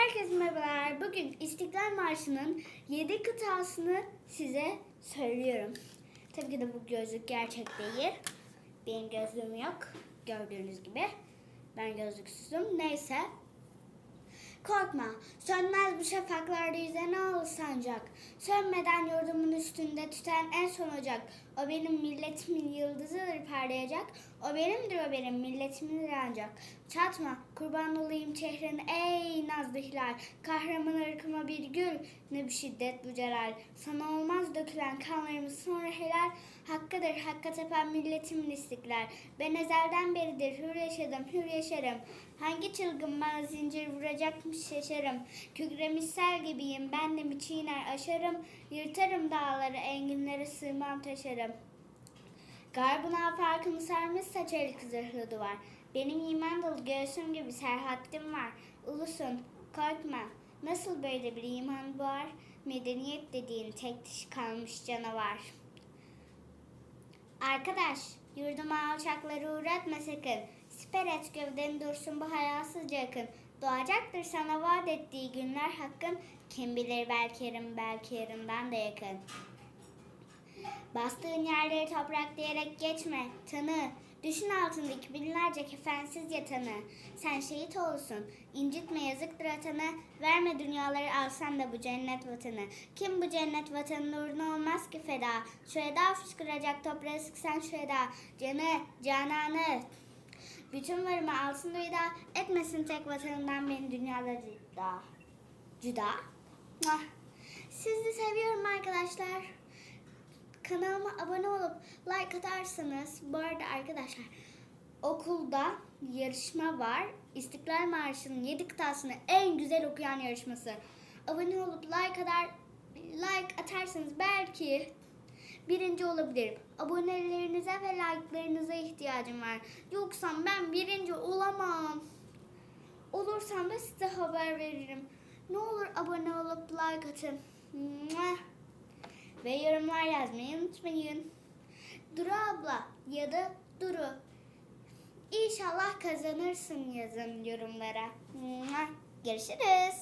Herkese merhabalar. Bugün İstiklal Marşı'nın 7 kıtasını size söylüyorum. Tabii ki de bu gözlük gerçek değil. Benim gözlüğüm yok. Gördüğünüz gibi. Ben gözlüksüzüm. Neyse. Korkma, sönmez bu şafaklarda yüze ne olur sancak. Sönmeden yurdumun üstünde tüten en son ocak. O benim milletimin parlayacak. O benimdir o benim milletimindir ancak. Çatma, kurban olayım çehreni ey nazlı hilal. Kahraman ırkıma bir gül, ne bir şiddet bu celal. Sana olmaz dökülen kanlarımız sonra helal. Hakkıdır hakka tepen milletimin istiklal. Ben ezelden beridir hür yaşadım, hür yaşarım. Hangi çılgın bana zincir vuracakmış şaşarım. Kükremiş sel gibiyim, ben de mi çiğner aşarım. Yırtarım dağları, enginlere sığmam taşarım. Garbına farkımı sarmışsa çelik zırhlı duvar. Benim iman dolu göğsüm gibi serhattim var. Ulusun, korkma. Nasıl böyle bir iman var? Medeniyet dediğin tek dişi kalmış canavar. Arkadaş, yurduma alçakları uğratma sakın. Siper et gövdeni dursun bu hayasızca yakın. Doğacaktır sana vaat ettiği günler hakkın. Kim bilir belki yarın belki yarından da yakın. Bastığın yerleri toprak diyerek geçme, tanı. Düşün altındaki binlerce kefensiz yatanı. Sen şehit olsun, incitme yazıktır atanı. Verme dünyaları alsan da bu cennet vatanı. Kim bu cennet vatanın uğruna olmaz ki feda. Şu eda fışkıracak toprağı sıksan şu eda. Canı, cananı. Bütün varımı alsın duyda. Etmesin tek vatanından beni dünyada cüda. Cüda? Sizi seviyorum arkadaşlar. Kanalıma abone olup like atarsanız bu arada arkadaşlar okulda yarışma var. İstiklal Marşı'nın 7 kıtasını en güzel okuyan yarışması. Abone olup like atar like atarsanız belki birinci olabilirim. Abonelerinize ve like'larınıza ihtiyacım var. Yoksa ben birinci olamam. Olursam da size haber veririm. Ne olur abone olup like atın. Mua. Ve yorumlar yazmayı unutmayın. Duru abla ya da Duru. İnşallah kazanırsın yazın yorumlara. Görüşürüz.